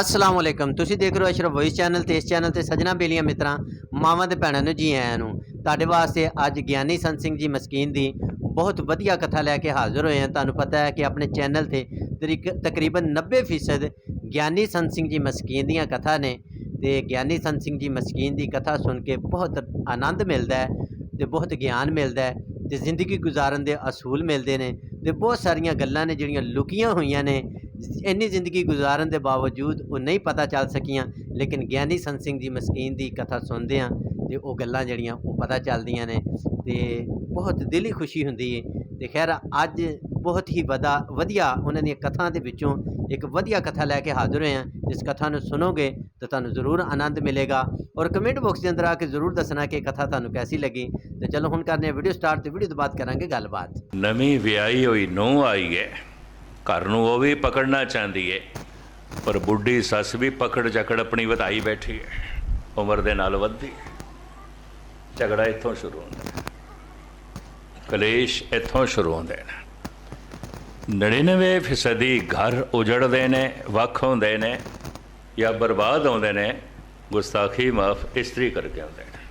ਅਸਲਾਮ ਵਾਲੇਕਮ ਤੁਸੀਂ ਦੇਖ ਰਹੇ ਹੋ ਅਸ਼ਰਫ ਵੌਇਸ ਚੈਨਲ ਤੇ ਇਸ ਚੈਨਲ ਤੇ ਸਜਣਾ ਬੇਲੀਆਂ ਮਿੱਤਰਾਂ, ਮਾਵਾਂ ਤੇ ਭੈਣਾਂ ਨੂੰ ਜੀ ਆਇਆਂ ਨੂੰ। ਤੁਹਾਡੇ ਵਾਸਤੇ ਅੱਜ ਗਿਆਨੀ ਸੰਤ ਸਿੰਘ ਜੀ ਮਸਕੀਨ ਦੀ ਬਹੁਤ ਵਧੀਆ ਕਥਾ ਲੈ ਕੇ ਹਾਜ਼ਰ ਹੋਏ ਹਾਂ। ਤੁਹਾਨੂੰ ਪਤਾ ਹੈ ਕਿ ਆਪਣੇ ਚੈਨਲ ਤੇ ਤਰੀਕ- ਤਕਰੀਬਨ 90% ਗਿਆਨੀ ਸੰਤ ਸਿੰਘ ਜੀ ਮਸਕੀਨ ਦੀਆਂ ਕਥਾ ਨੇ ਤੇ ਗਿਆਨੀ ਸੰਤ ਸਿੰਘ ਜੀ ਮਸਕੀਨ ਦੀ ਕਥਾ ਸੁਣ ਕੇ ਬਹੁਤ ਆਨੰਦ ਮਿਲਦਾ ਹੈ ਤੇ ਬਹੁਤ ਗਿਆਨ ਮਿਲਦਾ ਹੈ। ਤੇ ਜ਼ਿੰਦਗੀ ਗੁਜ਼ਾਰਨ ਦੇ ਅਸੂਲ ਮਿਲਦੇ ਨੇ ਤੇ ਬਹੁਤ ਸਾਰੀਆਂ ਗੱਲਾਂ ਨੇ ਜਿਹੜੀਆਂ ਲੁਕੀਆਂ ਹੋਈਆਂ ਨੇ। ਇੰਨੀ ਜ਼ਿੰਦਗੀ ਗੁਜ਼ਾਰਨ ਦੇ ਬਾਵਜੂਦ ਉਹ ਨਹੀਂ ਪਤਾ ਚੱਲ ਸਕੀਆਂ, ਲੇਕਿਨ ਗਿਆਨੀ ਸੰਤ ਸਿੰਘ ਜੀ ਮਸਕੀਨ ਦੀ ਕਥਾ ਸੁਣਦੇ ਆ ਤੇ ਉਹ ਗੱਲਾਂ ਜਿਹੜੀਆਂ ਉਹ ਪਤਾ ਚੱਲਦੀਆਂ ਨੇ ਤੇ ਬਹੁਤ ਦਿਲੀ ਖੁਸ਼ੀ ਹੁੰਦੀ ਹੈ ਤੇ ਖੈਰ ਅੱਜ ਬਹੁਤ ਹੀ ਵਦਾ ਵਧੀਆ ਉਹਨਾਂ ਦੀਆਂ ਕਥਾ ਦੇ ਵਿੱਚੋਂ ਇੱਕ ਵਧੀਆ ਕਥਾ ਲੈ ਕੇ ਹਾਜ਼ਰ ਹੋਏ ਹਾਂ। ਜਿਸ ਕਥਾ ਨੂੰ ਸੁਣੋਗੇ ਤਾਂ ਤੁਹਾਨੂੰ ਜ਼ਰੂਰ ਆਨੰਦ ਮਿਲੇਗਾ। ਔਰ ਕਮੈਂਟ ਬਾਕਸ ਦੇ ਅੰਦਰ ਆ ਕੇ ਜ਼ਰੂਰ ਦੱਸਣਾ ਕਿ ਕਥਾ ਤੁਹਾਨੂੰ ਕੈਸੀ ਲੱਗੀ। ਤੇ ਚਲੋ ਹੁਣ ਕਰਨੇ ਵੀਡੀਓ ਸਟਾਰਟ ਤੇ ਵੀਡੀਓ ਤੋਂ ਬਾਅਦ ਕਰਾਂਗੇ ਗੱਲਬਾਤ। ਨਵੀਂ ਵਿਆਹੀ ਹੋਈ ਨੂੰਹ ਆਈ ਹੈ। ਘਰ ਨੂੰ ਉਹ ਵੀ ਪਕੜਨਾ ਚਾਹੁੰਦੀ ਹੈ। ਪਰ ਬੁੱਢੀ ਸੱਸ ਵੀ ਪਕੜ ਜਕੜ ਆਪਣੀ ਵਧਾਈ ਬੈਠੀ ਹੈ। ਉਮਰ ਦੇ ਨਾਲ ਵੱਧਦੀ ਹੈ। ਝਗੜਾ ਇੱਥੋਂ ਸ਼ੁਰੂ ਹੁੰਦਾ ਕਲੇਸ਼ ਇੱਥੋਂ ਸ਼ੁਰੂ ਹੁੰਦੇ ਨੇ 99 ਫੀਸਦੀ ਘਰ ਉਜੜਦੇ ਨੇ, ਵੱਖ ਹੁੰਦੇ ਨੇ ਜਾਂ ਬਰਬਾਦ ਹੁੰਦੇ ਨੇ, ਗੁਸਤਾਖੀ ਮਾਫ ਇਸਤਰੀ ਕਰਕੇ ਆਉਂਦੇ ਨੇ।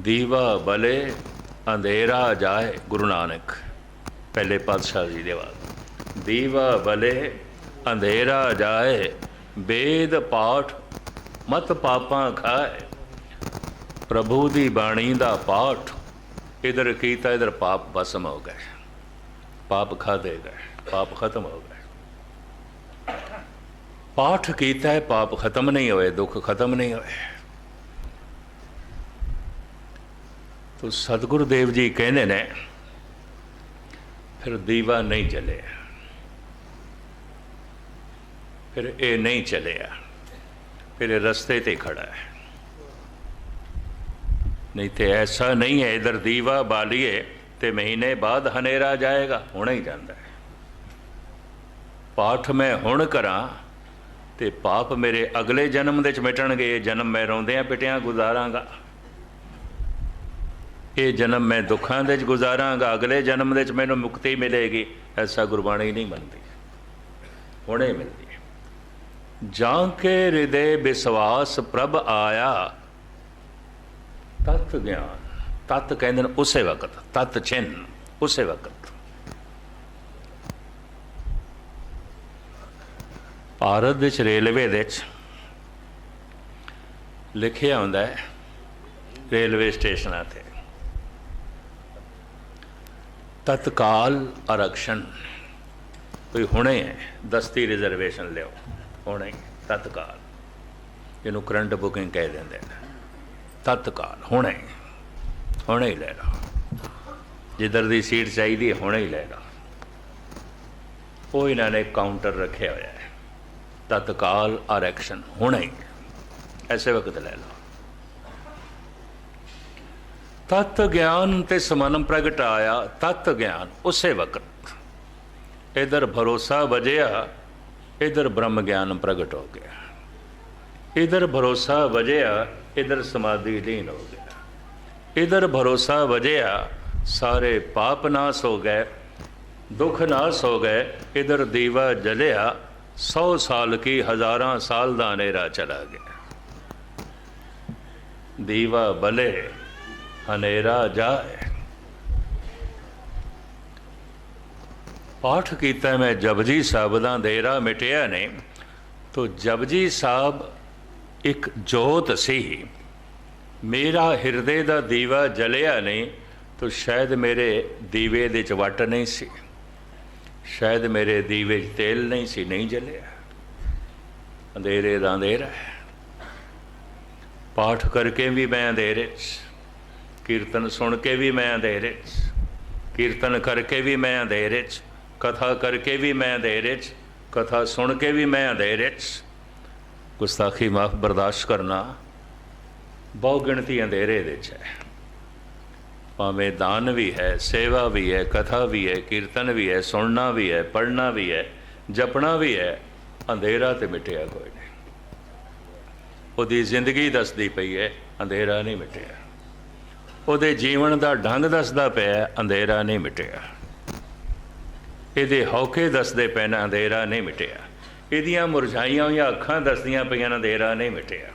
ਦੀਵਾ ਬਲੇ ਅੰਧੇਰਾ ਜਾਏ ਗੁਰੂ ਨਾਨਕ, ਪਹਿਲੇ ਪਾਤਸ਼ਾਹ ਜੀ ਦੇ ਬਾਅਦ। ਦੀਵਾ ਬਲੇ ਅੰਧੇਰਾ ਜਾਏ ਵੇਦ ਪਾਠ ਮਤ ਪਾਪਾਂ ਖਾਏ। ਪ੍ਰਭੂ ਦੀ ਬਾਣੀ ਦਾ ਪਾਠ, ਇਧਰ ਕੀਤਾ ਇਧਰ ਪਾਪ ਬਸਮ ਹੋ ਗਏ। ਪਾਪ ਖਾਦੇ ਗਏ ਪਾਪ ਖਤਮ ਹੋ ਗਏ ਪਾਠ ਕੀਤਾ ਹੈ, ਪਾਪ ਖਤਮ ਨਹੀਂ ਹੋਏ, ਦੁੱਖ ਖਤਮ ਨਹੀਂ ਹੋਏ। ਤੋ ਸਤਿਗੁਰੂ ਦੇਵ ਜੀ ਕਹਿੰਦੇ ਨੇ, ਫਿਰ ਦੀਵਾ ਨਹੀਂ ਜਲਿਆ। ਫਿਰ ਇਹ ਨਹੀਂ ਚਲਿਆ। ਫਿਰ ਇਹ ਰਸਤੇ ਤੇ ਖੜਾ ਹੈ। ਨਹੀਂ ਤੇ ਐਸਾ ਨਹੀਂ ਹੈ, ਇਧਰ ਦੀਵਾ ਬਾਲੀਏ। ਤੇ ਮਹੀਨੇ ਬਾਅਦ ਹਨੇਰਾ ਜਾਏਗਾ, ਹੁਣੇ ਹੀ ਜਾਂਦਾ ਹੈ। ਪਾਠ ਮੈਂ ਹੁਣ ਕਰਾਂ ਤੇ ਪਾਪ ਮੇਰੇ ਅਗਲੇ ਜਨਮ ਦੇ ਚ ਮਿਟਣਗੇ, ਇਹ ਜਨਮ ਮੈਂ ਰੋਂਦਿਆਂ ਪਿਟਿਆਂ ਗੁਜ਼ਾਰਾਂਗਾ। ਇਹ ਜਨਮ ਮੈਂ ਦੁੱਖਾਂ ਦੇ ਚ ਗੁਜ਼ਾਰਾਂਗਾ, ਅਗਲੇ ਜਨਮ ਦੇ ਚ ਮੈਨੂੰ ਮੁਕਤੀ ਮਿਲੇਗੀ, ਐਸਾ ਗੁਰਬਾਣੀ ਨਹੀਂ ਮੰਨਦੀ। ਹੁਣੇ ਮਿਲਦੀ ਜਾਂ ਕੇ ਹਿਰਦੇ ਵਿਸ਼ਵਾਸ ਪ੍ਰਭ ਆਇਆ, ਤਤ ਗਿਆਨ ਤਤ ਕਹਿੰਦੇ ਨੇ ਉਸੇ ਵਕਤ, ਤਤ ਚਿੰਨ, ਉਸੇ ਵਕਤ। ਭਾਰਤ ਵਿੱਚ, ਰੇਲਵੇ ਦੇ ਵਿੱਚ ਲਿਖਿਆ ਹੁੰਦਾ ਹੈ, ਰੇਲਵੇ ਸਟੇਸ਼ਨਾਂ ਤੇ। ਤਤਕਾਲ ਆਰਕਸ਼ਣ ਕੋਈ ਹੁਣੇ ਹੈ, ਦਸਤੀ ਰਿਜ਼ਰਵੇਸ਼ਨ ਲਿਓ ਹੁਣੇ, ਤਤਕਾਲ। ਜਿਹਨੂੰ ਕਰੰਟ ਬੁਕਿੰਗ ਕਹਿ ਦਿੰਦੇ ਨੇ। ਤਤਕਾਲ, ਹੁਣੇ। ਹੁਣੇ ਹੀ ਲੈ ਲਓ ਜਿੱਧਰ ਦੀ ਸੀਟ ਚਾਹੀਦੀ ਹੈ ਹੁਣੇ ਹੀ ਲੈ ਲਓ ਉਹ ਇਹਨਾਂ ਨੇ ਕਾਊਂਟਰ ਰੱਖਿਆ ਹੋਇਆ ਹੈ। ਤਤਕਾਲ ਆਰਕਸ਼ਨ ਹੁਣੇ ਹੀ। ਐਸੇ ਵਕਤ ਲੈ ਲਓ ਤਤ ਗਿਆਨ ਤੇ ਸਮਨ ਪ੍ਰਗਟ ਆਇਆ, ਤਤ ਗਿਆਨ, ਉਸੇ ਵਕਤ। ਇਧਰ ਭਰੋਸਾ ਵਜਿਆ, ਇਧਰ ਬ੍ਰਹਮ ਗਿਆਨ ਪ੍ਰਗਟ ਹੋ ਗਿਆ। ਇਧਰ ਭਰੋਸਾ ਵਜਿਆ, ਇਧਰ ਸਮਾਧੀ ਲੀਨ ਹੋ ਗਿਆ। ਇਧਰ ਭਰੋਸਾ ਵਜਿਆ, ਸਾਰੇ ਪਾਪ ਨਾਸ ਹੋ ਗਏ, ਦੁੱਖ ਨਾਸ ਹੋ ਗਏ, ਇਧਰ ਦੀਵਾ ਜਲਿਆ 100 ਸਾਲ ਕੀ ਹਜ਼ਾਰਾਂ ਸਾਲ ਦਾ ਹਨੇਰਾ ਚਲਾ ਗਿਆ। ਦੀਵਾ ਬਲੇ, ਹਨੇਰਾ ਜਾਏ। ਪਾਠ ਕੀਤਾ ਮੈਂ ਜਪਜੀ ਸਾਹਿਬ ਦਾ ਦੇਰਾ ਮਿਟਿਆ ਨੇ ਤੋ ਜਪਜੀ ਸਾਹਿਬ ਇੱਕ ਜੋਤ ਸੀ। ਮੇਰਾ ਹਿਰਦੇ ਦਾ ਦੀਵਾ ਜਲਿਆ ਨਹੀਂ, ਤੋ ਸ਼ਾਇਦ ਮੇਰੇ ਦੀਵੇ ਦੇ ਚ ਵਟ ਨਹੀਂ ਸੀ। ਸ਼ਾਇਦ ਮੇਰੇ ਦੀਵੇ 'ਚ ਤੇਲ ਨਹੀਂ ਸੀ, ਨਹੀਂ ਜਲਿਆ। ਅੰਧੇਰੇ ਦਾ ਅੰਧੇਰਾ ਹੈ। ਪਾਠ ਕਰਕੇ ਵੀ ਮੈਂ ਅੰਧੇਰੇ 'ਚ, ਕੀਰਤਨ ਸੁਣ ਕੇ ਵੀ ਮੈਂ ਅੰਧੇਰੇ 'ਚ, ਕੀਰਤਨ ਕਰਕੇ ਵੀ ਮੈਂ ਅੰਧੇਰੇ 'ਚ, ਕਥਾ ਕਰਕੇ ਵੀ ਮੈਂ ਅੰਧੇਰੇ 'ਚ, ਕਥਾ ਸੁਣ ਕੇ ਵੀ ਮੈਂ ਅੰਧੇਰੇ 'ਚ। ਗੁਸਤਾਖੀ ਮਾਫ ਬਰਦਾਸ਼ਤ ਕਰਨਾ। ਬਹੁ ਗਿਣਤੀ ਅੰਧੇਰੇ ਵਿੱਚ ਹੈ। ਭਾਵੇਂ ਦਾਨ ਵੀ ਹੈ, ਸੇਵਾ ਵੀ ਹੈ, ਕਥਾ ਵੀ ਹੈ, ਕੀਰਤਨ ਵੀ ਹੈ, ਸੁਣਨਾ ਵੀ ਹੈ, ਪੜ੍ਹਨਾ ਵੀ ਹੈ, ਜਪਣਾ ਵੀ ਹੈ, ਅੰਧੇਰਾ ਤੇ ਮਿਟਿਆ ਕੋਈ ਨਹੀਂ। ਉਹਦੀ ਜ਼ਿੰਦਗੀ ਦੱਸਦੀ ਪਈ ਹੈ, ਅੰਧੇਰਾ ਨਹੀਂ ਮਿਟਿਆ। ਉਹਦੇ ਜੀਵਨ ਦਾ ਢੰਗ ਦੱਸਦਾ ਪਿਆ ਅੰਧੇਰਾ ਨਹੀਂ ਮਿਟਿਆ। ਇਹਦੇ ਹੌਕੇ ਦੱਸਦੇ ਪਏ ਨਾ, ਅੰਧੇਰਾ ਨਹੀਂ ਮਿਟਿਆ। ਇਹਦੀਆਂ ਮੁਰਝਾਈਆਂ ਹੋਈਆਂ ਅੱਖਾਂ ਦੱਸਦੀਆਂ ਪਈਆਂ ਅੰਧੇਰਾ ਨਹੀਂ ਮਿਟਿਆ।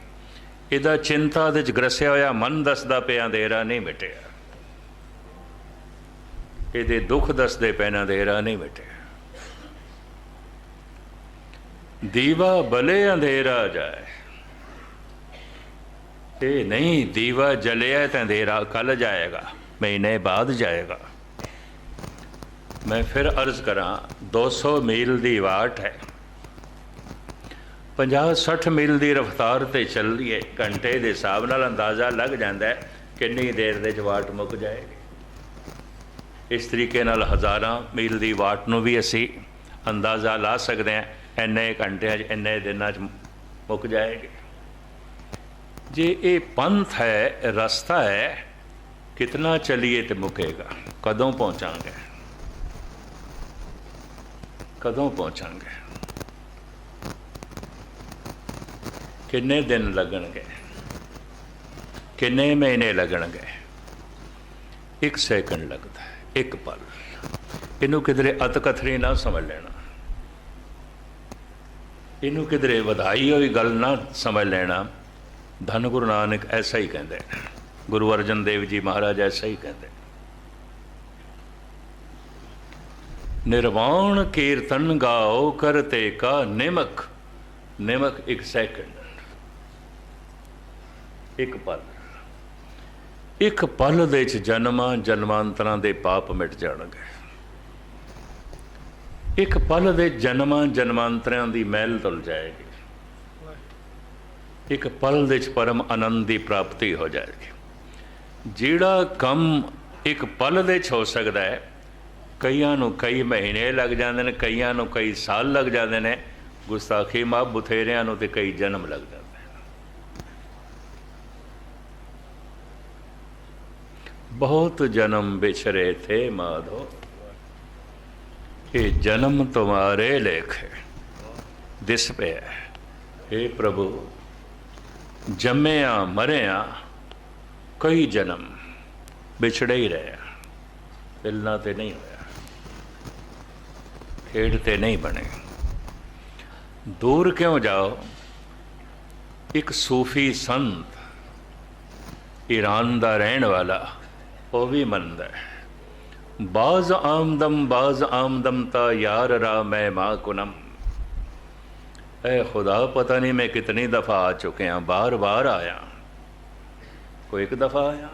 ਇਹਦਾ ਚਿੰਤਾ ਦੇ ਚ ਗਰਸਿਆ ਹੋਇਆ ਮਨ ਦੱਸਦਾ ਪਿਆ ਅੰਧੇਰਾ ਨਹੀਂ ਮਿਟਿਆ। ਇਹਦੇ ਦੁੱਖ ਦੱਸਦੇ ਪਏ ਨਾ ਨਹੀਂ ਮਿਟਿਆ। ਦੀਵਾ ਬਲੇ ਅੰਧੇਰਾ ਜਾਏ। ਇਹ ਨਹੀਂ ਦੀਵਾ ਜਲਿਆ ਤਾਂ ਅੰਧੇਰਾ ਕੱਲ ਜਾਏਗਾ, ਮਹੀਨੇ ਬਾਅਦ ਜਾਏਗਾ। ਮੈਂ ਫਿਰ ਅਰਜ਼ ਕਰਾਂ 200 ਮੀਲ ਦੀ ਵਾਟ ਹੈ। 50-60 ਮੀਲ ਦੀ ਰਫ਼ਤਾਰ ਤੇ ਚੱਲ ਹੈ ਘੰਟੇ ਦੇ ਹਿਸਾਬ ਨਾਲ ਅੰਦਾਜ਼ਾ ਲੱਗ ਜਾਂਦਾ ਹੈ ਕਿੰਨੀ ਦੇਰ ਦੇ ਚ ਵਾਟ ਮੁੱਕ ਜਾਏਗੀ। ਇਸ ਤਰੀਕੇ ਨਾਲ ਹਜ਼ਾਰਾਂ ਮੀਲ ਦੀ ਵਾਟ ਨੂੰ ਵੀ ਅਸੀਂ ਅੰਦਾਜ਼ਾ ਲਾ ਸਕਦੇ ਹਾਂ, ਇੰਨੇ ਘੰਟਿਆਂ 'ਚ, ਇੰਨੇ ਦਿਨਾਂ 'ਚ ਮੁੱਕ ਜਾਏਗੀ। ਜੇ ਇਹ ਪੰਥ ਹੈ, ਰਸਤਾ ਹੈ, ਕਿਤਨਾ ਚਲੀਏ ਤੇ ਮੁਕੇਗਾ? ਕਦੋਂ ਪਹੁੰਚਾਂਗੇ? ਕਦੋਂ ਪਹੁੰਚਾਂਗੇ? ਕਿੰਨੇ ਦਿਨ ਲੱਗਣਗੇ? ਕਿੰਨੇ ਮਹੀਨੇ ਲੱਗਣਗੇ? ਇੱਕ ਸੈਕਿੰਡ ਲੱਗਦਾ ਹੈ, ਇੱਕ ਪਲ। ਇਹਨੂੰ ਕਿਧਰੇ ਅਤਕਥਰੀ ਨਾ ਸਮਝ ਲੈਣਾ। ਇਹਨੂੰ ਕਿਧਰੇ ਵਧਾਈ ਹੋਈ ਗੱਲ ਨਾ ਸਮਝ ਲੈਣਾ। ਧੰਨ ਗੁਰੂ ਨਾਨਕ ਐਸਾ ਹੀ ਕਹਿੰਦੇ ਗੁਰੂ ਅਰਜਨ ਦੇਵ ਜੀ ਮਹਾਰਾਜ ਐਸਾ ਹੀ ਕਹਿੰਦੇ ਨਿਰਵਾਣ ਕੀਰਤਨ ਗਾਓ ਕਰਤੇ ਕਾ ਨਿਮਕ। ਨਿਮਕ ਇੱਕ ਸੈਕਿੰਡ। ਇੱਕ ਪਲ। ਇੱਕ ਪਲ ਦੇ ਵਿੱਚ ਜਨਮਾਂ ਜਨਮਾਂਤਰਾਂ ਦੇ ਪਾਪ ਮਿਟ ਜਾਣਗੇ। ਇੱਕ ਪਲ ਦੇ ਜਨਮਾਂ ਜਨਮਾਂਤਰਾਂ ਦੀ ਮਹਿਲ ਤੁਲ ਜਾਏਗੀ। ਇੱਕ ਪਲ ਦੇ ਵਿੱਚ ਪਰਮ ਆਨੰਦ ਦੀ ਪ੍ਰਾਪਤੀ ਹੋ ਜਾਏਗੀ। ਜਿਹੜਾ ਕੰਮ ਇੱਕ ਪਲ ਦੇ ਚ ਹੋ ਸਕਦਾ ਹੈ, ਕਈਆਂ ਨੂੰ ਕਈ ਮਹੀਨੇ ਲੱਗ ਜਾਂਦੇ ਨੇ, ਕਈਆਂ ਨੂੰ ਕਈ ਸਾਲ ਲੱਗ ਜਾਂਦੇ ਨੇ, ਗੁਸਤਾਖੀ ਮਾਂ ਬਥੇਰਿਆਂ ਨੂੰ ਤੇ ਕਈ ਜਨਮ ਲੱਗ ਜਾਂਦੇ ਬਹੁਤ ਜਨਮ ਵਿਛਰੇ ਥੇ ਮਾਧੋ, ਇਹ ਜਨਮ ਤੁਮਾਰੇ ਲੇਖੇ। ਦਿਸ ਪਿਆ हे ਪ੍ਰਭੂ, ਜੰਮਿਆ ਮਰਿਆ, ਕਈ ਜਨਮ ਵਿਛੜੇ ਹੀ ਰਹੇ। ਮਿਲਣਾ ਤੇ ਨਹੀਂ ਹੋਇਆ, ਖੇਡ ਤੇ ਨਹੀਂ ਬਣੇ। ਦੂਰ ਕਿਉਂ ਜਾਓ? ਇੱਕ ਸੂਫੀ ਸੰਤ, ਈਰਾਨ ਦਾ ਰਹਿਣ ਵਾਲਾ ਉਹ ਵੀ ਮੰਨਦਾ ਹੈ। ਬਾਜ਼ ਆਮਦਮ ਬਾਜ਼ ਆਮਦਮ ਤਾ ਯਾਰ ਰਾ ਮੈਂ ਮਾ ਕੁਨਮ। ਐ ਖੁਦਾ, ਪਤਾ ਨਹੀਂ ਮੈਂ ਕਿਤਨੀ ਦਫਾ ਆ ਚੁੱਕਿਆ ਬਾਰ ਬਾਰ ਆਇਆ। ਕੋਈ ਇੱਕ ਦਫਾ ਆਇਆ?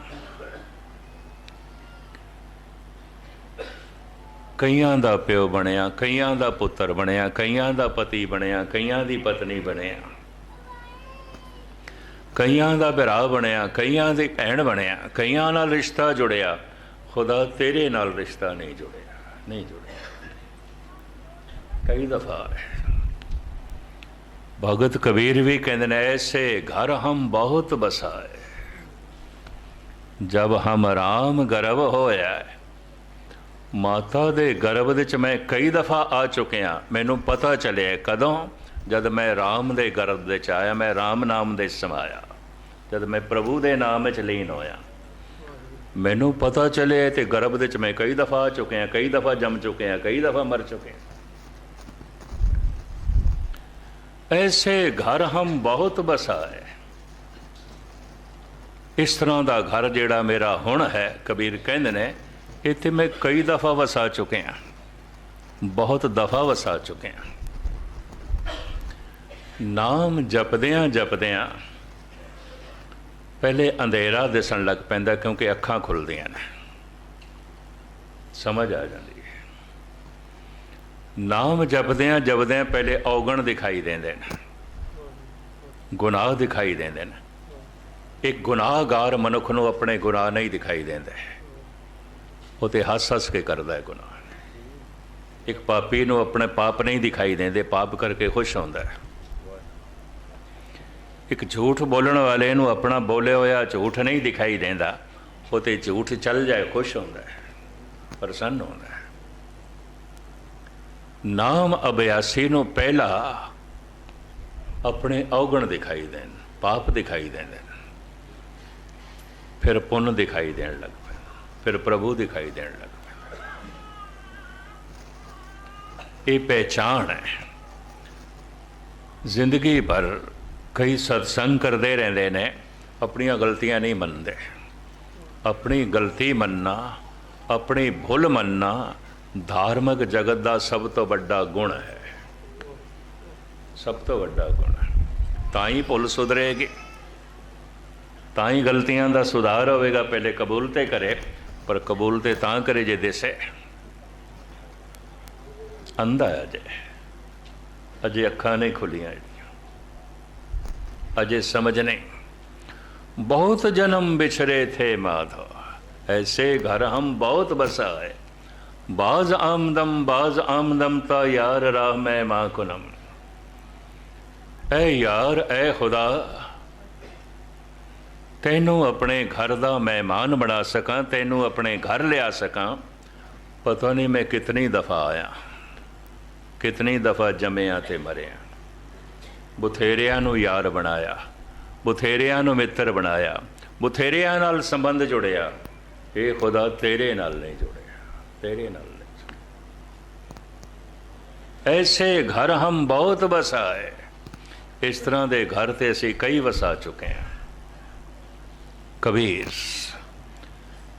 ਕਈਆਂ ਦਾ ਪਿਓ ਬਣਿਆ, ਕਈਆਂ ਦਾ ਪੁੱਤਰ ਬਣਿਆ, ਕਈਆਂ ਦਾ ਪਤੀ ਬਣਿਆ, ਕਈਆਂ ਦੀ ਪਤਨੀ ਬਣਿਆ। ਕਈਆਂ ਦਾ ਭਰਾ ਬਣਿਆ, ਕਈਆਂ ਦੀ ਭੈਣ ਬਣਿਆ, ਕਈਆਂ ਨਾਲ ਰਿਸ਼ਤਾ ਜੁੜਿਆ, ਖੁਦਾ ਤੇਰੇ ਨਾਲ ਰਿਸ਼ਤਾ ਨਹੀਂ ਜੁੜਿਆ ਨਹੀਂ ਜੁੜਿਆ। ਕਈ ਦਫਾ ਭਗਤ ਕਬੀਰ ਵੀ ਕਹਿੰਦੇ ਨੇ, ਐਸੇ ਘਰ ਹਮ ਬਹੁਤ ਬਸਾਏ ਜਬ ਹਮ ਰਾਮ ਗਰਭ ਹੋਇਆ ਮਾਤਾ ਦੇ ਗਰਭ ਵਿੱਚ ਮੈਂ ਕਈ ਦਫਾ ਆ ਚੁੱਕਿਆ, ਮੈਨੂੰ ਪਤਾ ਚੱਲਿਆ ਕਦੋਂ? ਜਦ ਮੈਂ ਰਾਮ ਦੇ ਗਰਭ ਵਿੱਚ ਆਇਆ, ਮੈਂ ਰਾਮ ਨਾਮ ਦੇ ਸਮਾਇਆ। ਜਦ ਮੈਂ ਪ੍ਰਭੂ ਦੇ ਨਾਮ ਵਿੱਚ ਲੀਨ ਹੋਇਆ। ਮੈਨੂੰ ਪਤਾ ਚੱਲਿਆ ਤੇ ਗਰਭ ਦੇ ਵਿੱਚ ਮੈਂ ਕਈ ਦਫਾ ਆ ਚੁੱਕਿਆ, ਕਈ ਦਫਾ ਜੰਮ ਚੁੱਕਿਆ, ਕਈ ਦਫਾ ਮਰ ਚੁੱਕਿਆ। ਐਸੇ ਘਰ ਹਮ ਬਹੁਤ ਬਸਾਏ ਇਸ ਤਰ੍ਹਾਂ ਦਾ ਘਰ ਜਿਹੜਾ ਮੇਰਾ ਹੁਣ ਹੈ, ਕਬੀਰ ਕਹਿੰਦੇ ਨੇ, ਇੱਥੇ ਮੈਂ ਕਈ ਦਫਾ ਵਸਾ ਚੁੱਕਿਆ, ਬਹੁਤ ਦਫਾ ਵਸਾ ਚੁੱਕਿਆ। ਨਾਮ ਜਪਦਿਆਂ ਜਪਦਿਆਂ ਪਹਿਲੇ ਅੰਧੇਰਾ ਦਿਸਣ ਲੱਗ ਪੈਂਦਾ ਕਿਉਂਕਿ ਅੱਖਾਂ ਖੁੱਲਦੀਆਂ ਨੇ। ਸਮਝ ਆ ਜਾਂਦੀ ਹੈ। ਨਾਮ ਜਪਦਿਆਂ ਜਪਦਿਆਂ ਪਹਿਲੇ ਔਗਣ ਦਿਖਾਈ ਦਿੰਦੇ ਨੇ। ਗੁਨਾਹ ਦਿਖਾਈ ਦਿੰਦੇ ਨੇ। ਇੱਕ ਗੁਨਾਹਗਾਰ ਮਨੁੱਖ ਨੂੰ ਆਪਣੇ ਗੁਨਾਹ ਨਹੀਂ ਦਿਖਾਈ ਦਿੰਦੇ। ਉਹ ਤੇ ਹੱਸ ਹੱਸ ਕੇ ਕਰਦਾ ਹੈ ਗੁਨਾਹ। ਇੱਕ ਪਾਪੀ ਨੂੰ ਆਪਣੇ ਪਾਪ ਨਹੀਂ ਦਿਖਾਈ ਦਿੰਦੇ, ਪਾਪ ਕਰਕੇ ਖੁਸ਼ ਹੁੰਦਾ ਹੈ। ਇੱਕ ਝੂਠ ਬੋਲਣ ਵਾਲੇ ਨੂੰ ਆਪਣਾ ਬੋਲਿਆ ਹੋਇਆ ਝੂਠ ਨਹੀਂ ਦਿਖਾਈ ਦਿੰਦਾ ਉਹ ਤੇ ਝੂਠ ਚੱਲ ਜਾਏ, ਖੁਸ਼ ਹੁੰਦਾ ਹੈ, ਪ੍ਰਸੰਨ ਹੁੰਦਾ ਹੈ। ਨਾਮ ਅਭਿਆਸੀ ਨੂੰ ਪਹਿਲਾ ਆਪਣੇ ਔਗਣ ਦਿਖਾਈ ਦੇਣ, ਪਾਪ ਦਿਖਾਈ ਦੇਣ, ਫਿਰ ਪੁੰਨ ਦਿਖਾਈ ਦੇਣ ਲੱਗ ਪਏ ਫਿਰ ਪ੍ਰਭੂ ਦਿਖਾਈ ਦੇਣ ਲੱਗ ਪਏ ਇਹ ਪਹਿਚਾਣ ਹੈ। ਜ਼ਿੰਦਗੀ ਭਰ ਕਈ ਸਤਸੰਗ ਕਰਦੇ ਰਹਿੰਦੇ ਨੇ, ਆਪਣੀਆਂ ਗਲਤੀਆਂ ਨਹੀਂ ਮੰਨਦੇ। ਆਪਣੀ ਗਲਤੀ ਮੰਨਣਾ, ਆਪਣੀ ਭੁੱਲ ਮੰਨਣਾ ਧਾਰਮਿਕ ਜਗਤ ਦਾ ਸਭ ਤੋਂ ਵੱਡਾ ਗੁਣ ਹੈ। ਸਭ ਤੋਂ ਵੱਡਾ ਗੁਣ ਹੈ। ਤਾਂ ਹੀ ਭੁੱਲ ਸੁਧਰੇਗੀ। ਤਾਂ ਹੀ ਗਲਤੀਆਂ ਦਾ ਸੁਧਾਰ ਹੋਵੇਗਾ, ਪਹਿਲੇ ਕਬੂਲ ਤੇ ਕਰੇ, ਪਰ ਕਬੂਲ ਤੇ ਤਾਂ ਕਰੇ ਜੇ ਦਿਸੇ। ਅੰਧਾ ਹੈ ਅਜੇ। ਅਜੇ ਅੱਖਾਂ ਨਹੀਂ ਖੁੱਲੀਆਂ। ਇਹਦੀਆਂ ਅਜੇ ਸਮਝ ਨਹੀਂ बहुत जन्म बिछरे थे माधव ऐसे घर हम बहुत बसाए बाज आमदम बाज आमदम ता यार राह मैं माँ कुनम ऐ यार ऐ खुदा ਤੈਨੂੰ ਆਪਣੇ ਘਰ ਦਾ ਮਹਿਮਾਨ ਬਣਾ ਸਕਾਂ ਤੈਨੂੰ ਆਪਣੇ ਘਰ ਲਿਆ ਸਕਾਂ ਪਤਾ ਨਹੀਂ ਮੈਂ ਕਿਤਨੀ ਦਫਾ ਆਇਆ ਕਿਤਨੀ ਦਫਾ ਜੰਮਿਆ ਤੇ ਮਰਿਆ ਬਥੇਰਿਆਂ ਨੂੰ ਯਾਰ ਬਣਾਇਆ, ਬਥੇਰਿਆਂ ਨੂੰ ਮਿੱਤਰ ਬਣਾਇਆ, ਬਥੇਰਿਆਂ ਨਾਲ ਸੰਬੰਧ ਜੁੜਿਆ। ਇਹ ਖੁਦਾ ਤੇਰੇ ਨਾਲ ਨਹੀਂ ਜੁੜਿਆ, ਤੇਰੇ ਨਾਲ ਨਹੀਂ ਜੁੜਿਆ। ਐਸੇ ਘਰ ਹਮ ਬਹੁਤ ਵਸਾਏ, ਇਸ ਤਰ੍ਹਾਂ ਦੇ ਘਰ ਤੇ ਅਸੀਂ ਕਈ ਵਸਾ ਚੁੱਕੇ ਹਾਂ। ਕਬੀਰ,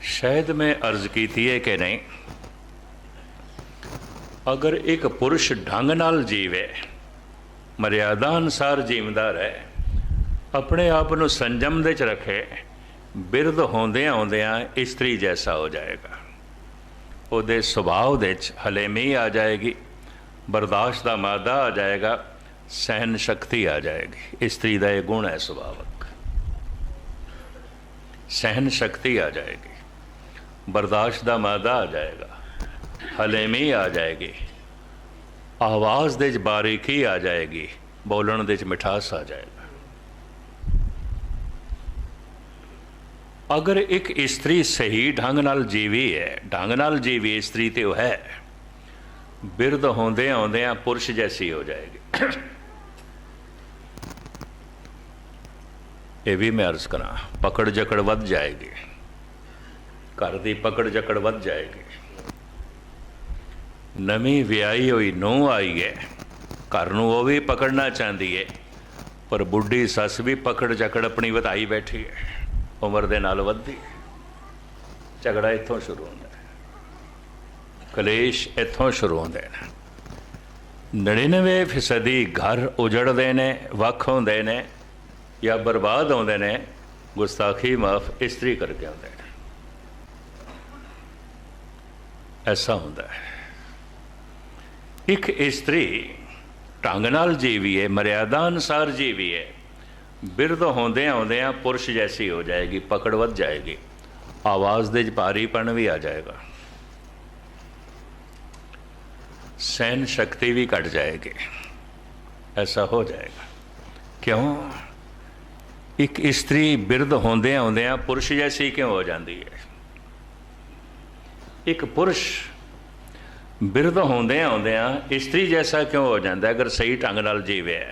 ਸ਼ਾਇਦ ਮੈਂ ਅਰਜ਼ ਕੀਤੀ ਹੈ ਕਿ ਨਹੀਂ? ਅਗਰ ਇੱਕ ਪੁਰਸ਼ ਢੰਗ ਨਾਲ ਜੀਵੇ ਮਰਿਆਦਾ ਅਨਸਾਰ ਜੀਵਦਾ ਰਹੇ। ਆਪਣੇ ਆਪ ਨੂੰ ਸੰਜਮ ਦੇ ਚ ਰੱਖੇ, ਬਿਰਧ ਹੁੰਦਿਆਂ ਆਉਂਦਿਆਂ ਇਸਤਰੀ ਜੈਸਾ ਹੋ ਜਾਏਗਾ। ਉਹਦੇ ਸੁਭਾਅ ਦੇ ਚ ਹਲੇਮੀ ਆ ਜਾਏਗੀ, ਬਰਦਾਸ਼ਤ ਦਾ ਮਾਦਾ ਆ ਜਾਏਗਾ ਸਹਿਨ ਸ਼ਕਤੀ ਆ ਜਾਏਗੀ। ਇਸਤਰੀ ਦਾ ਇਹ ਗੁਣ ਹੈ ਸੁਭਾਵਕ। ਸਹਿਨ ਸ਼ਕਤੀ ਆ ਜਾਏਗੀ, ਬਰਦਾਸ਼ਤ ਦਾ ਮਾਦਾ ਆ ਜਾਏਗਾ ਹਲੇਮੀ ਆ ਜਾਏਗੀ। ਆਵਾਜ਼ ਦੇ ਚ ਬਾਰੀਕੀ ਆ ਜਾਏਗੀ? ਬੋਲਣ ਦੇ ਚ ਮਿਠਾਸ ਆ ਜਾਏਗਾ। ਅਗਰ ਇੱਕ ਇਸਤਰੀ ਸਹੀ ਢੰਗ ਨਾਲ ਜੀਵੀ ਹੈ, ਢੰਗ ਨਾਲ ਜੀਵੀ ਇਸਤਰੀ ਤੇ ਉਹ ਹੈ, ਬਿਰਧ ਹੁੰਦੇ ਆਉਂਦਿਆਂ ਪੁਰਸ਼ ਜੈਸੀ ਹੋ ਜਾਏਗੀ। ਇਹ ਵੀ ਮੈਂ ਅਰਜ਼ ਕਰਾਂ, ਪਕੜ ਜਕੜ ਵੱਧ ਜਾਏਗੀ। ਘਰ ਦੀ ਪਕੜ ਜਕੜ ਵੱਧ ਜਾਏਗੀ। ਨਵੀਂ ਵਿਆਹੀ ਹੋਈ ਨੂੰ ਆਈ ਹੈ। ਘਰ ਨੂੰ ਉਹ ਵੀ ਪਕੜਨਾ ਚਾਹੁੰਦੀ ਹੈ। ਪਰ ਬੁੱਢੀ ਸੱਸ ਵੀ ਪਕੜ ਜਕੜ ਆਪਣੀ ਵਧਾਈ ਬੈਠੀ ਹੈ। ਉਮਰ ਦੇ ਨਾਲ ਵੱਧਦੀ ਝਗੜਾ ਇੱਥੋਂ ਸ਼ੁਰੂ ਹੁੰਦਾ ਹੈ। ਕਲੇਸ਼ ਇੱਥੋਂ ਸ਼ੁਰੂ ਹੁੰਦੇ ਨੇ 99 ਫੀਸਦੀ ਘਰ ਉਜੜਦੇ ਨੇ, ਵੱਖ ਹੁੰਦੇ ਨੇ ਜਾਂ ਬਰਬਾਦ ਹੁੰਦੇ ਨੇ, ਗੁਸਤਾਖੀ ਮਾਫ ਇਸਤਰੀ ਕਰਕੇ ਹੁੰਦੇ ਨੇ। ਐਸਾ ਹੁੰਦਾ ਹੈ। ਇੱਕ ਇਸਤਰੀ ਢੰਗ ਨਾਲ ਜੀਵੀਏ ਮਰਿਆਦਾ ਅਨਸਾਰ ਜੀਵੀਏ। ਬਿਰਧ ਹੁੰਦੇ ਆਉਂਦਿਆਂ ਪੁਰਸ਼ ਜੈਸੀ ਹੋ ਜਾਏਗੀ, ਪਕੜ ਵੱਧ ਜਾਏਗੀ। ਆਵਾਜ਼ ਦੇ ਭਾਰੀਪਣ ਵੀ ਆ ਜਾਏਗਾ। ਸਹਿਨ ਸ਼ਕਤੀ ਵੀ ਘਟ ਜਾਏਗੀ। ਐਸਾ ਹੋ ਜਾਏਗਾ। ਕਿਉਂ? ਇੱਕ ਇਸਤਰੀ ਬਿਰਧ ਹੁੰਦੇ ਆਉਂਦਿਆਂ ਪੁਰਸ਼ ਜੈਸੀ ਕਿਉਂ ਹੋ ਜਾਂਦੀ ਹੈ? ਇੱਕ ਪੁਰਸ਼ ਬਿਰਧ ਹੁੰਦੇ ਆਉਂਦਿਆਂ ਇਸਤਰੀ ਜੈਸਾ ਕਿਉਂ ਹੋ ਜਾਂਦਾ ਅਗਰ ਸਹੀ ਢੰਗ ਨਾਲ ਜੀਵੇ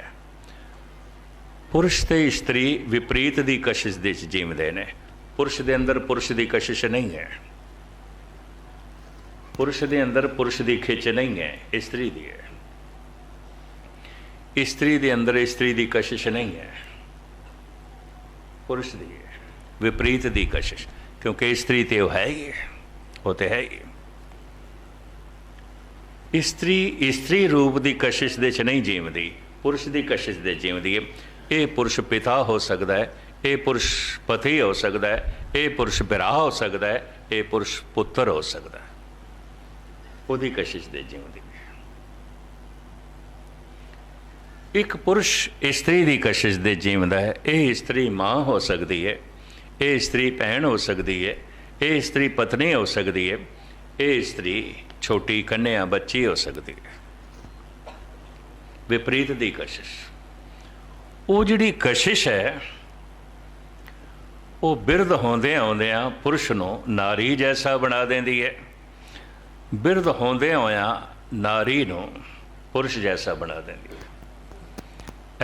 ਪੁਰਸ਼ ਤੇ ਇਸਤਰੀ ਵਿਪਰੀਤ ਦੀ ਕਸ਼ਿਸ਼ ਦੇ ਜੀਵਦੇ ਨੇ। ਪੁਰਸ਼ ਦੇ ਅੰਦਰ ਪੁਰਸ਼ ਦੀ ਕਸ਼ਿਸ਼ ਨਹੀਂ ਹੈ। ਪੁਰਸ਼ ਦੇ ਅੰਦਰ ਪੁਰਸ਼ ਦੀ ਖਿੱਚ ਨਹੀਂ ਹੈ ਇਸਤਰੀ ਦੀ ਹੈ। ਇਸਤਰੀ ਦੇ ਅੰਦਰ ਇਸਤਰੀ ਦੀ ਕਸ਼ਿਸ਼ ਨਹੀਂ ਹੈ। ਪੁਰਸ਼ ਦੀ ਹੈ। ਵਿਪਰੀਤ ਦੀ ਕਸ਼ਿਸ਼ ਕਿਉਂਕਿ ਇਸਤਰੀ ਤੇ ਉਹ ਹੈ ਹੀ ਹੈ, ਉਹ ਤੇ ਹੈ ਹੀ। ਇਸਤਰੀ ਇਸਤਰੀ ਰੂਪ ਦੀ ਕਸ਼ਿਸ਼ ਦੇ ਚ ਨਹੀਂ ਜੀਵਦੀ, ਪੁਰਸ਼ ਦੀ ਕਸ਼ਿਸ਼ ਦੇ ਜੀਵਦੀ ਹੈ। ਇਹ ਪੁਰਸ਼ ਪਿਤਾ ਹੋ ਸਕਦਾ ਹੈ, ਇਹ ਪੁਰਸ਼ ਪਤੀ ਹੋ ਸਕਦਾ ਹੈ, ਇਹ ਪੁਰਸ਼ ਭਰਾ ਹੋ ਸਕਦਾ ਹੈ, ਇਹ ਪੁਰਸ਼ ਪੁੱਤਰ ਹੋ ਸਕਦਾ ਹੈ। ਉਹਦੀ ਕਸ਼ਿਸ਼ ਦੇ ਜੀਵਦੀ ਇੱਕ ਪੁਰਸ਼ ਇਸਤਰੀ ਦੀ ਕਸ਼ਿਸ਼ ਦੇ ਜੀਵਦਾ ਹੈ, ਇਹ ਇਸਤਰੀ ਮਾਂ ਹੋ ਸਕਦੀ ਹੈ, ਇਹ ਇਸਤਰੀ ਭੈਣ ਹੋ ਸਕਦੀ ਹੈ, ਇਹ ਇਸਤਰੀ ਪਤਨੀ ਹੋ ਸਕਦੀ ਹੈ। ਇਹ ਇਸਤਰੀ ਛੋਟੀ ਕੰਨਿਆ ਬੱਚੀ ਹੋ ਸਕਦੀ ਹੈ। ਵਿਪਰੀਤ ਦੀ ਕਸ਼ਿਸ਼। ਉਹ ਜਿਹੜੀ ਕਸ਼ਿਸ਼ ਹੈ, ਉਹ ਬਿਰਧ ਹੁੰਦੇ ਆਉਂਦਿਆਂ ਪੁਰਸ਼ ਨੂੰ ਨਾਰੀ ਜੈਸਾ ਬਣਾ ਦਿੰਦੀ ਹੈ। ਬਿਰਧ ਹੁੰਦੇ ਹੋਇਆਂ ਨਾਰੀ ਨੂੰ ਪੁਰਸ਼ ਜੈਸਾ ਬਣਾ ਦਿੰਦੀ ਹੈ।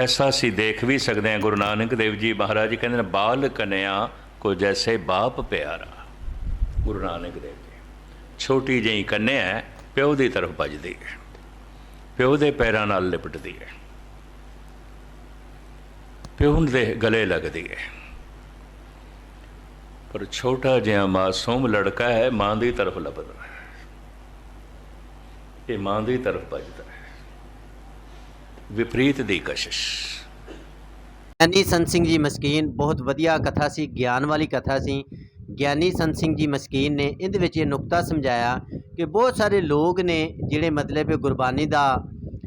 ਐਸਾ ਅਸੀਂ ਦੇਖ ਵੀ ਸਕਦੇ ਹਾਂ, ਗੁਰੂ ਨਾਨਕ ਦੇਵ ਜੀ ਮਹਾਰਾਜ ਕਹਿੰਦੇ ਨੇ, ਬਾਲ ਕਨਿਆ ਕੋ ਜੈਸੇ ਬਾਪ ਪਿਆਰਾ। ਗੁਰੂ ਨਾਨਕ ਦੇਵ ਛੋਟੀ ਜਿਹੀ ਕੰਨਿਆ ਹੈ, ਪਿਓ ਦੀ ਤਰਫ ਭਜਦੀ ਹੈ। ਪਿਓ ਦੇ ਪੈਰਾਂ ਨਾਲ ਲਿਪਟਦੀ ਹੈ। ਪਿਓ ਦੇ ਗਲੇ ਲੱਗਦੀ ਹੈ। ਪਰ ਛੋਟਾ ਜਿਹਾ ਮਾਸੂਮ ਲੜਕਾ ਹੈ ਮਾਂ ਦੀ ਤਰਫ ਲੱਭਦਾ ਹੈ। ਇਹ ਮਾਂ ਦੀ ਤਰਫ ਭੱਜਦਾ ਹੈ। ਵਿਪਰੀਤ ਦੀ ਕਸ਼ਿਸ਼। ਗਿਆਨੀ ਸੰਤ ਸਿੰਘ ਜੀ ਮਸਕੀਨ ਬਹੁਤ ਵਧੀਆ ਕਥਾ ਸੀ ਗਿਆਨ ਵਾਲੀ ਕਥਾ ਸੀ। ਗਿਆਨੀ ਸੰਤ ਸਿੰਘ ਜੀ ਮਸਕੀਨ ਨੇ ਇਹਦੇ ਵਿੱਚ ਇਹ ਨੁਕਤਾ ਸਮਝਾਇਆ ਕਿ ਬਹੁਤ ਸਾਰੇ ਲੋਕ ਨੇ ਜਿਹੜੇ ਮਤਲਬ ਹੈ ਗੁਰਬਾਨੀ ਦਾ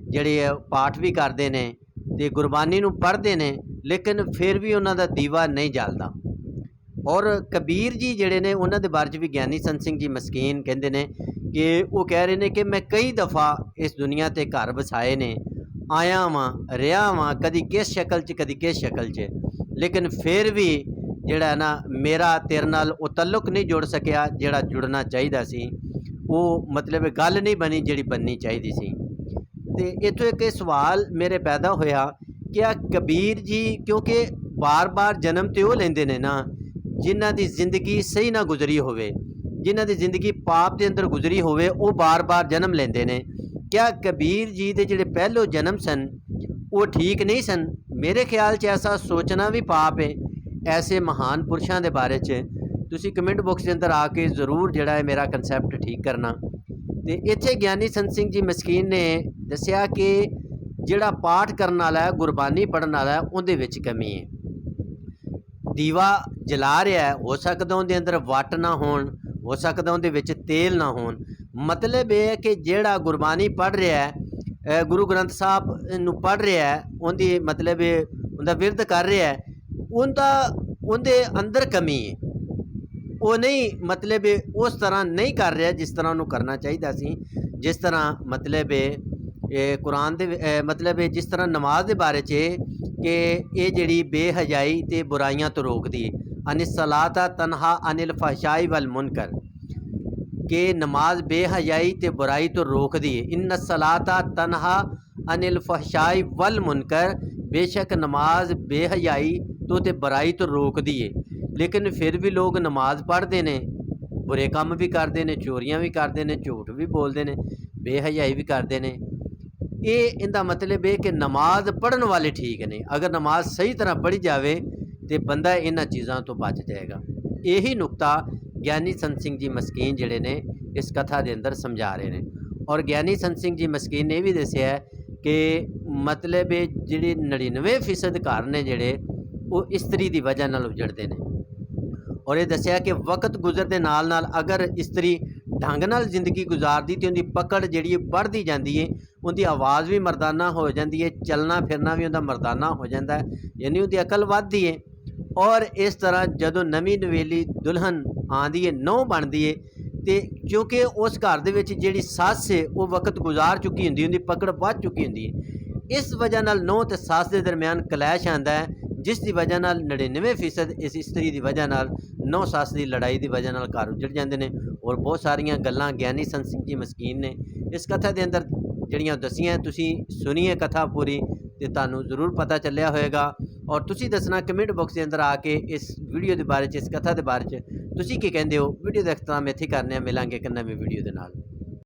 ਜਿਹੜੇ ਪਾਠ ਵੀ ਕਰਦੇ ਨੇ ਤੇ ਗੁਰਬਾਣੀ ਨੂੰ ਪੜ੍ਹਦੇ ਨੇ, ਲੇਕਿਨ ਫਿਰ ਵੀ ਉਹਨਾਂ ਦਾ ਦੀਵਾ ਨਹੀਂ ਜਲਦਾ। ਔਰ ਕਬੀਰ ਜੀ ਜਿਹੜੇ ਨੇ, ਉਹਨਾਂ ਦੇ ਬਾਰੇ 'ਚ ਵੀ ਗਿਆਨੀ ਸੰਤ ਸਿੰਘ ਜੀ ਮਸਕੀਨ ਕਹਿੰਦੇ ਨੇ ਕਿ ਉਹ ਕਹਿ ਰਹੇ ਨੇ ਕਿ ਮੈਂ ਕਈ ਦਫਾ ਇਸ ਦੁਨੀਆ ਤੇ ਘਰ ਵਸਾਏ ਨੇ, ਆਇਆ ਵਾਂ, ਰਿਹਾ ਵਾਂ, ਕਦੀ ਕਿਸ ਸ਼ਕਲ 'ਚ, ਕਦੀ ਕਿਸ ਸ਼ਕਲ 'ਚ। ਲੇਕਿਨ ਫਿਰ ਵੀ ਜਿਹੜਾ ਹੈ ਨਾ ਮੇਰਾ ਤੇਰੇ ਨਾਲ ਉਹ ਤਾਲੁਕ ਨਹੀਂ ਜੁੜ ਸਕਿਆ, ਜਿਹੜਾ ਜੁੜਨਾ ਚਾਹੀਦਾ ਸੀ, ਉਹ ਮਤਲਬ ਗੱਲ ਨਹੀਂ ਬਣੀ ਜਿਹੜੀ ਬਣਨੀ ਚਾਹੀਦੀ ਸੀ। ਤੇ ਇੱਥੋਂ ਇੱਕ ਇਹ ਸਵਾਲ ਮੇਰੇ ਪੈਦਾ ਹੋਇਆ ਕਿ ਆ ਕਬੀਰ ਜੀ, ਕਿਉਂਕਿ ਬਾਰ-ਬਾਰ ਜਨਮ ਤੇ ਉਹ ਲੈਂਦੇ ਨੇ ਨਾ, ਜਿਨ੍ਹਾਂ ਦੀ ਜ਼ਿੰਦਗੀ ਸਹੀ ਨਾ ਗੁਜ਼ਰੀ ਹੋਵੇ, ਜਿਨ੍ਹਾਂ ਦੀ ਜ਼ਿੰਦਗੀ ਪਾਪ ਦੇ ਅੰਦਰ ਗੁਜ਼ਰੀ ਹੋਵੇ, ਉਹ ਬਾਰ-ਬਾਰ ਜਨਮ ਲੈਂਦੇ ਨੇ। ਕਿਆ ਕਬੀਰ ਜੀ ਦੇ ਜਿਹੜੇ ਪਹਿਲੋ ਜਨਮ ਸਨ, ਉਹ ਠੀਕ ਨਹੀਂ ਸਨ? ਮੇਰੇ ਖਿਆਲ 'ਚ ਐਸਾ ਸੋਚਣਾ ਵੀ ਪਾਪ ਹੈ ਐਸੇ ਮਹਾਨ ਪੁਰਸ਼ਾਂ ਦੇ ਬਾਰੇ 'ਚ ਤੁਸੀਂ ਕਮੈਂਟ ਬਾਕਸ ਦੇ ਅੰਦਰ ਆ ਕੇ ਜ਼ਰੂਰ ਜਿਹੜਾ ਹੈ ਮੇਰਾ ਕਨਸੈਪਟ ਠੀਕ ਕਰਨਾ। ਤੇ ਇੱਥੇ ਗਿਆਨੀ ਸੰਤ ਸਿੰਘ ਜੀ ਮਸਕੀਨ ਨੇ ਦੱਸਿਆ ਕਿ ਜਿਹੜਾ ਪਾਠ ਕਰਨ ਵਾਲਾ ਹੈ ਗੁਰਬਾਨੀ ਪੜਨ ਵਾਲਾ ਹੈ, ਉਹਦੇ ਵਿੱਚ ਕਮੀ ਹੈ। ਦੀਵਾ ਜਲਾ ਰਿਹਾ ਹੈ, ਹੋ ਸਕਦਾ ਉਹਦੇ ਅੰਦਰ ਵੱਟ ਨਾ ਹੋਣ, ਹੋ ਸਕਦਾ ਉਹਦੇ ਵਿੱਚ ਤੇਲ ਨਾ ਹੋਣ। ਮਤਲਬ ਇਹ ਹੈ ਕਿ ਜਿਹੜਾ ਗੁਰਬਾਣੀ ਪੜ ਰਿਹਾ ਹੈ ਗੁਰੂ ਗ੍ਰੰਥ ਸਾਹਿਬ ਨੂੰ ਪੜ ਰਿਹਾ ਹੈ, ਉਹਦੀ ਮਤਲਬ ਇਹ ਉਹਦਾ ਵਿਰਧ ਕਰ ਰਿਹਾ ਹੈ ਉਹਦਾ ਉਹਦੇ ਅੰਦਰ ਕਮੀ ਹੈ ਉਹ ਨਹੀਂ ਮਤਲਬ ਉਸ ਤਰ੍ਹਾਂ ਨਹੀਂ ਕਰ ਰਿਹਾ ਜਿਸ ਤਰ੍ਹਾਂ ਉਹਨੂੰ ਕਰਨਾ ਚਾਹੀਦਾ ਸੀ ਜਿਸ ਤਰ੍ਹਾਂ ਮਤਲਬ ਇਹ ਕੁਰਾਨ ਦੇ ਮਤਲਬ ਜਿਸ ਤਰ੍ਹਾਂ ਨਮਾਜ਼ ਦੇ ਬਾਰੇ 'ਚ ਕਿ ਇਹ ਜਿਹੜੀ ਬੇਹਜਾਈ ਤੇ ਬੁਰਾਈਆਂ ਤੋਂ ਰੋਕਦੀ ਹੈ ਅਨਿਸ ਸਲਾਤਾ ਤਨਹਾ ਅਨਿਲ ਫਹਸ਼ਾਈ ਵਲ ਮੁਨਕਰ ਕਿ ਨਮਾਜ਼ ਬੇਹਜਾਈ ਤੇ ਬੁਰਾਈ ਤੋਂ ਰੋਕਦੀ ਹੈ ਇਨ ਸਲਾਤਾ ਤਨਹਾ ਅਨਿਲ ਫਹਸ਼ਾਈ ਵਲ ਮੁਨਕਰ ਬੇਸ਼ੱਕ ਨਮਾਜ਼ ਬੇਹਜਾਈ ਤੋਂ ਤੇ ਬੁਰਾਈ ਤੋਂ ਰੋਕਦੀ ਹੈ ਲੇਕਿਨ ਫਿਰ ਵੀ ਲੋਕ ਨਮਾਜ਼ ਪੜ੍ਹਦੇ ਨੇ, ਬੁਰੇ ਕੰਮ ਵੀ ਕਰਦੇ ਨੇ, ਚੋਰੀਆਂ ਵੀ ਕਰਦੇ ਨੇ, ਝੂਠ ਵੀ ਬੋਲਦੇ ਨੇ ਬੇਹਜਾਈ ਵੀ ਕਰਦੇ ਨੇ। ਇਹ, ਇਹਦਾ ਮਤਲਬ ਇਹ ਕਿ ਨਮਾਜ਼ ਪੜਨ ਵਾਲੇ ਠੀਕ ਨੇ। ਅਗਰ ਨਮਾਜ਼ ਸਹੀ ਤਰ੍ਹਾਂ ਪੜ੍ਹੀ ਜਾਵੇ, ਤੇ ਬੰਦਾ ਇਹਨਾਂ ਚੀਜ਼ਾਂ ਤੋਂ ਬਚ ਜਾਏਗਾ। ਇਹੀ ਨੁਕਤਾ ਗਿਆਨੀ ਸੰਤ ਸਿੰਘ ਜੀ ਮਸਕੀਨ ਜਿਹੜੇ ਨੇ, ਇਸ ਕਥਾ ਦੇ ਅੰਦਰ ਸਮਝਾ ਰਹੇ ਨੇ। ਔਰ ਗਿਆਨੀ ਸੰਤ ਸਿੰਘ ਜੀ ਮਸਕੀਨ ਨੇ ਇਹ ਵੀ ਦੱਸਿਆ ਕਿ ਮਤਲਬ ਇਹ ਜਿਹੜੇ 99% ਘਰ ਨੇ ਜਿਹੜੇ, ਉਹ ਇਸਤਰੀ ਦੀ ਵਜ੍ਹਾ ਨਾਲ ਉਜੜਦੇ ਨੇ। ਔਰ ਇਹ ਦੱਸਿਆ ਕਿ ਵਕਤ ਗੁਜ਼ਰ ਦੇ ਨਾਲ ਨਾਲ ਅਗਰ ਇਸਤਰੀ ਢੰਗ ਨਾਲ ਜ਼ਿੰਦਗੀ ਗੁਜ਼ਾਰਦੀ ਤੇ ਉਹਦੀ ਪਕੜ ਜਿਹੜੀ ਵੱਧਦੀ ਜਾਂਦੀ ਹੈ, ਉਹਦੀ ਆਵਾਜ਼ ਵੀ ਮਰਦਾਨਾ ਹੋ ਜਾਂਦੀ ਹੈ, ਚੱਲਣਾ ਫਿਰਨਾ ਵੀ ਉਹਦਾ ਮਰਦਾਨਾ ਹੋ ਜਾਂਦਾ ਹੈ, ਯਾਨੀ ਉਹਦੀ ਅਕਲ ਵੱਧਦੀ ਹੈ। ਔਰ ਇਸ ਤਰ੍ਹਾਂ ਜਦੋਂ ਨਵੀਂ ਨਵੇਲੀ ਦੁਲਹਨ ਆਂਦੀ ਹੈ ਨੌ ਬਣਦੀ ਹੈ, ਤੇ ਕਿਉਂਕਿ ਉਸ ਘਰ ਦੇ ਵਿੱਚ ਜਿਹੜੀ ਸੱਸ ਹੈ, ਉਹ ਵਕਤ ਗੁਜ਼ਾਰ ਚੁੱਕੀ ਹੁੰਦੀ ਉਹਦੀ ਪਕੜ ਵੱਧ ਚੁੱਕੀ ਹੁੰਦੀ ਹੈ। ਇਸ ਵਜ੍ਹਾ ਨਾਲ ਨੌ ਤੇ ਸੱਸ ਦੇ ਦਰਮਿਆਨ ਕਲੈਸ਼ ਆਂਦਾ ਹੈ, ਜਿਸ ਦੀ ਵਜ੍ਹਾ ਨਾਲ 99% ਇਸ ਇਸਤਰੀ ਦੀ ਵਜ੍ਹਾ ਨਾਲ ਨੌ ਸੱਸ ਦੀ ਲੜਾਈ ਦੀ ਵਜ੍ਹਾ ਨਾਲ ਘਰ ਉੱਜੜ ਜਾਂਦੇ ਨੇ ਔਰ ਬਹੁਤ ਸਾਰੀਆਂ ਗੱਲਾਂ ਗਿਆਨੀ ਸੰਤ ਸਿੰਘ ਜੀ ਮਸਕੀਨ ਨੇ ਇਸ ਕਥਾ ਦੇ ਅੰਦਰ ਜਿਹੜੀਆਂ ਦੱਸੀਆਂ ਤੁਸੀਂ ਸੁਣੀਏ ਕਥਾ ਪੂਰੀ ਤੇ ਤੁਹਾਨੂੰ ਜ਼ਰੂਰ ਪਤਾ ਚੱਲਿਆ ਹੋਵੇਗਾ ਔਰ ਤੁਸੀਂ ਦੱਸਣਾ ਕਮੈਂਟ ਬਾਕਸ ਦੇ ਅੰਦਰ ਆ ਕੇ ਇਸ ਵੀਡੀਓ ਦੇ ਬਾਰੇ ਚ, ਇਸ ਕਥਾ ਦੇ ਬਾਰੇ ਚ ਤੁਸੀਂ ਕੀ ਕਹਿੰਦੇ ਹੋ? ਵੀਡੀਓ ਦਾ ਇਖਤਤਾਮ ਇੱਥੇ ਕਰਨੇ ਆ, ਮਿਲਾਂਗੇ ਇੱਕ ਨਵੀਂ ਵੀਡੀਓ ਦੇ ਨਾਲ।